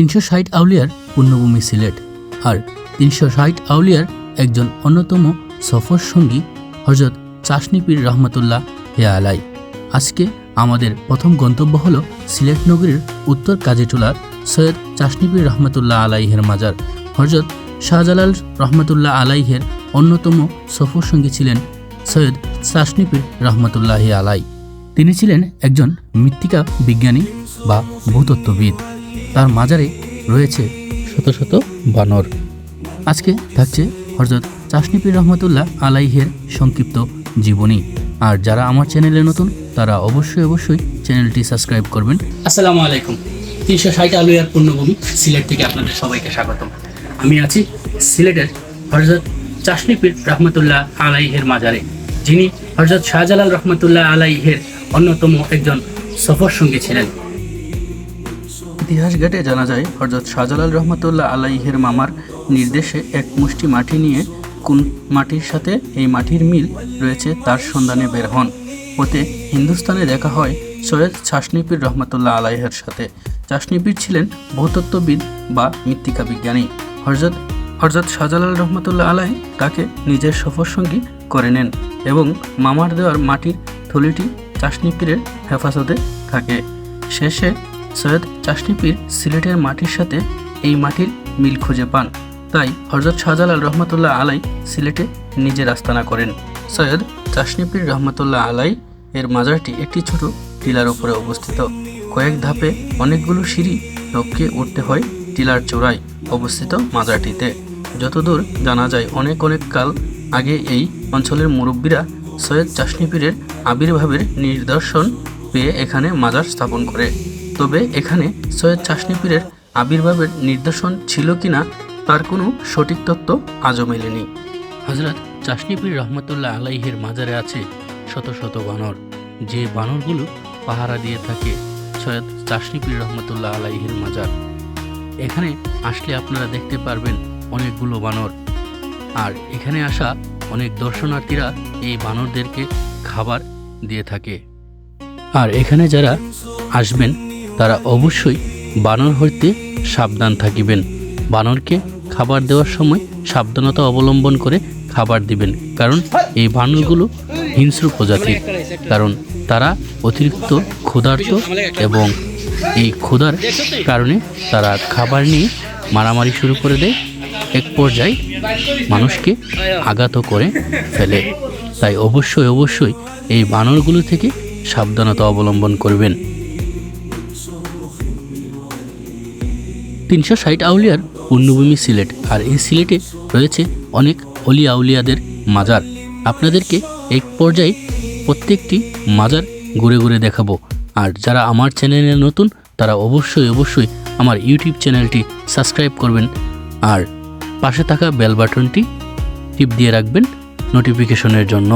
তিনশো ষাট আউলিয়ার পূর্ণভূমি সিলেট আর তিনশো ষাট আউলিয়ার একজন অন্যতম সফর সঙ্গী হজরত চাশনিপীর রহমতুল্লাহ হে আলাই। আজকে আমাদের প্রথম গন্তব্য হল সিলেট নগরীর উত্তর কাজীটোলার সৈয়দ চাশনিপীর রহমতুল্লাহ আলাইহের মাজার। হজরত শাহজালাল রহমতুল্লাহ আলাইহের অন্যতম সফর সঙ্গী ছিলেন সৈয়দ চাশনিপীর রহমতুল্লাহ আলাই। তিনি ছিলেন একজন মৃত্তিকা বিজ্ঞানী বা ভূতত্ত্ববিদ। তার মাজারে রয়েছে শত শত বানর। আজকে থাকছে হজরত চাশনিপীর রহমতুল্লাহ আলাইহের সংক্ষিপ্ত জীবনী। আর যারা আমার চ্যানেলে নতুন তারা অবশ্যই অবশ্যই চ্যানেলটি সাবস্ক্রাইব করবেন। আসসালামু আলাইকুম। তিনশো ষাট আলুয়ার পূর্ণভূমি সিলেট থেকে আপনাদের সবাইকে স্বাগতম। আমি আছি সিলেটের হজরত চাশনিপীর রহমতুল্লাহ আলাইহের মাজারে যিনি হজরত শাহজালাল রহমতুল্লাহ আলাইহের অন্যতম একজন সফর সঙ্গী ছিলেন। ইতিহাস ঘেটে জানা যায় হজরত শাহজালাল রহমতুল্লাহ আলাইহের মামার নির্দেশে এক মুষ্টি মাটি নিয়ে কোন মাটির সাথে এই মাটির মিল রয়েছে তার সন্ধানে বের হন। ওতে হিন্দুস্তানে দেখা হয় সৈয়দ চাশনিপীর রহমতুল্লাহ আলাইহের সাথে। চাশনিপীর ছিলেন ভূতত্ত্ববিদ বা মৃত্তিকা বিজ্ঞানী। হজরত হজরত শাহজালাল রহমতুল্লাহ আলাই তাকে নিজের সফরসঙ্গী করে নেন এবং মামার দেওয়ার মাটির থলিটি চাশনিপীরের হেফাজতে থাকে। শেষে সৈয়দ চাশনিপীর সিলেটের মাটির সাথে এই মাটির মিল খুঁজে পান। তাই হজরত শাহজালাল রহমতুল্লাহ আলাই সিলেটে নিজের আস্তানা করেন। সৈয়দ চাশনিপীর রহমতুল্লাহ আলাই এর মাজারটি একটি ছোট টিলার উপরে অবস্থিত। কয়েক ধাপে অনেকগুলো সিঁড়ি টপকে উঠতে হয় টিলার চূড়ায় অবস্থিত মাজারটিতে। যতদূর জানা যায়, অনেক অনেক কাল আগে এই অঞ্চলের মুরব্বীরা সৈয়দ চাশনিপীরের আবির্ভাবের নিদর্শন পেয়ে এখানে মাজার স্থাপন করে। তবে এখানে সৈয়দ চাশনি পীরের আবির্ভাবের নিদর্শন ছিল কিনা তার কোনো সঠিক তত্ত্ব আজও মেলেনি। হজরত চাশনি পীর রহমতুল্লাহ আলাইহের মাজারে আছে শত শত বানর। যে বানরগুলো পাহারা দিয়ে থাকে সৈয়দ চাশনি পীর রহমতুল্লাহ আলাইহের মাজার। এখানে আসলে আপনারা দেখতে পারবেন অনেকগুলো বানর। আর এখানে আসা অনেক দর্শনার্থীরা এই বানরদেরকে খাবার দিয়ে থাকে। আর এখানে যারা আসবেন তারা অবশ্যই বানর হইতে সাবধান থাকিবেন। বানরকে খাবার দেওয়ার সময় সাবধানতা অবলম্বন করে খাবার দিবেন, কারণ এই বানরগুলো হিংস্র প্রজাতির, কারণ তারা অতিরিক্ত ক্ষুধার্ত এবং এই ক্ষুধার কারণে তারা খাবার নিয়ে মারামারি শুরু করে দেয়, এক পর্যায়ে মানুষকে আঘাত করে ফেলে। তাই অবশ্যই অবশ্যই এই বানরগুলো থেকে সাবধানতা অবলম্বন করবেন। তিনশো ষাট আউলিয়ার পূর্ণভূমি সিলেট, আর এই সিলেটে রয়েছে অনেক অলি আউলিয়াদের মাজার। আপনাদেরকে এক পর্যায়ে প্রত্যেকটি মাজার ঘুরে ঘুরে দেখাবো। আর যারা আমার চ্যানেলে নতুন, তারা অবশ্যই অবশ্যই আমার ইউটিউব চ্যানেলটি সাবস্ক্রাইব করবেন। আর পাশে থাকা বেল বাটনটি টিপ দিয়ে রাখবেন নোটিফিকেশনের জন্য।